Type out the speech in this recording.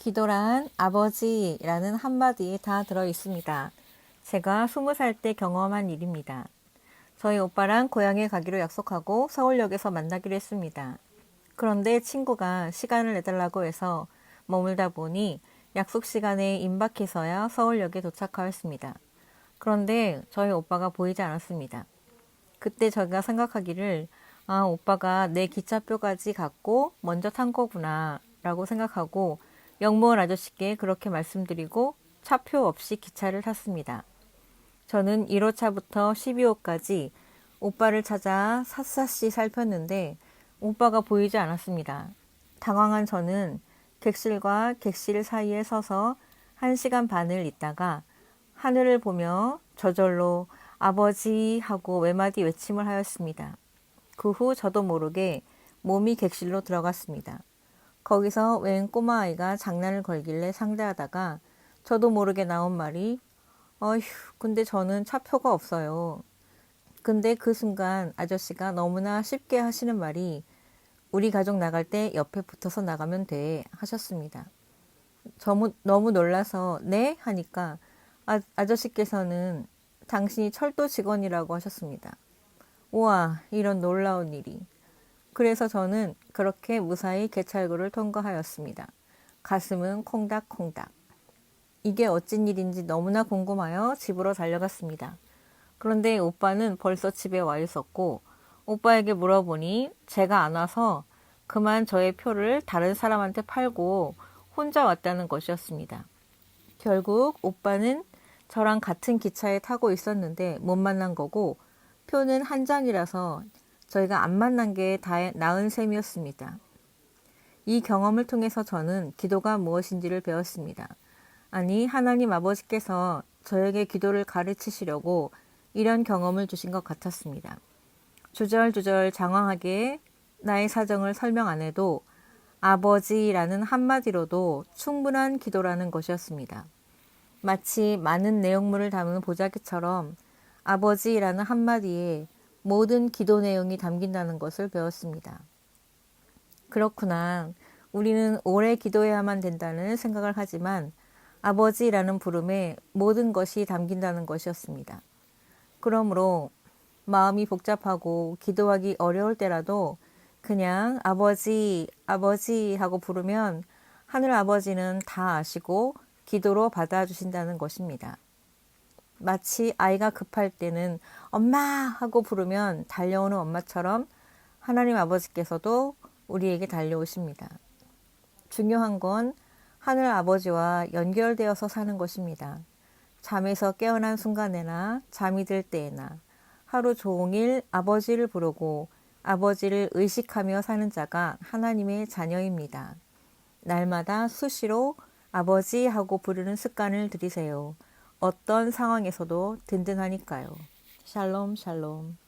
기도란 아버지라는 한마디에 다 들어 있습니다. 제가 스무 살 때 경험한 일입니다. 저희 오빠랑 고향에 가기로 약속하고 서울역에서 만나기로 했습니다. 그런데 친구가 시간을 내달라고 해서 머물다 보니 약속 시간에 임박해서야 서울역에 도착하였습니다. 그런데 저희 오빠가 보이지 않았습니다. 그때 저희가 생각하기를 아, 오빠가 내 기차표까지 갖고 먼저 탄 거구나 라고 생각하고 영무원 아저씨께 그렇게 말씀드리고 차표 없이 기차를 탔습니다. 저는 1호차부터 12호까지 오빠를 찾아 샅샅이 살폈는데 오빠가 보이지 않았습니다. 당황한 저는 객실과 객실 사이에 서서 1시간 반을 있다가 하늘을 보며 저절로 아버지 하고 외마디 외침을 하였습니다. 그 후 저도 모르게 몸이 객실로 들어갔습니다. 거기서 웬 꼬마아이가 장난을 걸길래 상대하다가 저도 모르게 나온 말이 어휴, 근데 저는 차표가 없어요. 근데 그 순간 아저씨가 너무나 쉽게 하시는 말이 우리 가족 나갈 때 옆에 붙어서 나가면 돼 하셨습니다. 저무, 너무 놀라서 네? 하니까 아, 아저씨께서는 당신이 철도 직원이라고 하셨습니다. 우와, 이런 놀라운 일이. 그래서 저는 그렇게 무사히 개찰구를 통과하였습니다. 가슴은 콩닥콩닥. 이게 어찐 일인지 너무나 궁금하여 집으로 달려갔습니다. 그런데 오빠는 벌써 집에 와 있었고, 오빠에게 물어보니 제가 안 와서 그만 저의 표를 다른 사람한테 팔고 혼자 왔다는 것이었습니다. 결국 오빠는 저랑 같은 기차에 타고 있었는데 못 만난 거고, 표는 한 장이라서 저희가 안 만난 게 다 나은 셈이었습니다. 이 경험을 통해서 저는 기도가 무엇인지를 배웠습니다. 아니, 하나님 아버지께서 저에게 기도를 가르치시려고 이런 경험을 주신 것 같았습니다. 주절주절 장황하게 나의 사정을 설명 안 해도 아버지라는 한마디로도 충분한 기도라는 것이었습니다. 마치 많은 내용물을 담은 보자기처럼 아버지라는 한마디에 모든 기도 내용이 담긴다는 것을 배웠습니다. 그렇구나. 우리는 오래 기도해야만 된다는 생각을 하지만 아버지라는 부름에 모든 것이 담긴다는 것이었습니다. 그러므로 마음이 복잡하고 기도하기 어려울 때라도 그냥 아버지, 아버지 하고 부르면 하늘 아버지는 다 아시고 기도로 받아주신다는 것입니다. 마치 아이가 급할 때는 엄마 하고 부르면 달려오는 엄마처럼 하나님 아버지께서도 우리에게 달려오십니다. 중요한 건 하늘 아버지와 연결되어서 사는 것입니다. 잠에서 깨어난 순간에나 잠이 들 때에나 하루 종일 아버지를 부르고 아버지를 의식하며 사는 자가 하나님의 자녀입니다. 날마다 수시로 아버지 하고 부르는 습관을 들이세요. 어떤 상황에서도 든든하니까요. 샬롬, 샬롬.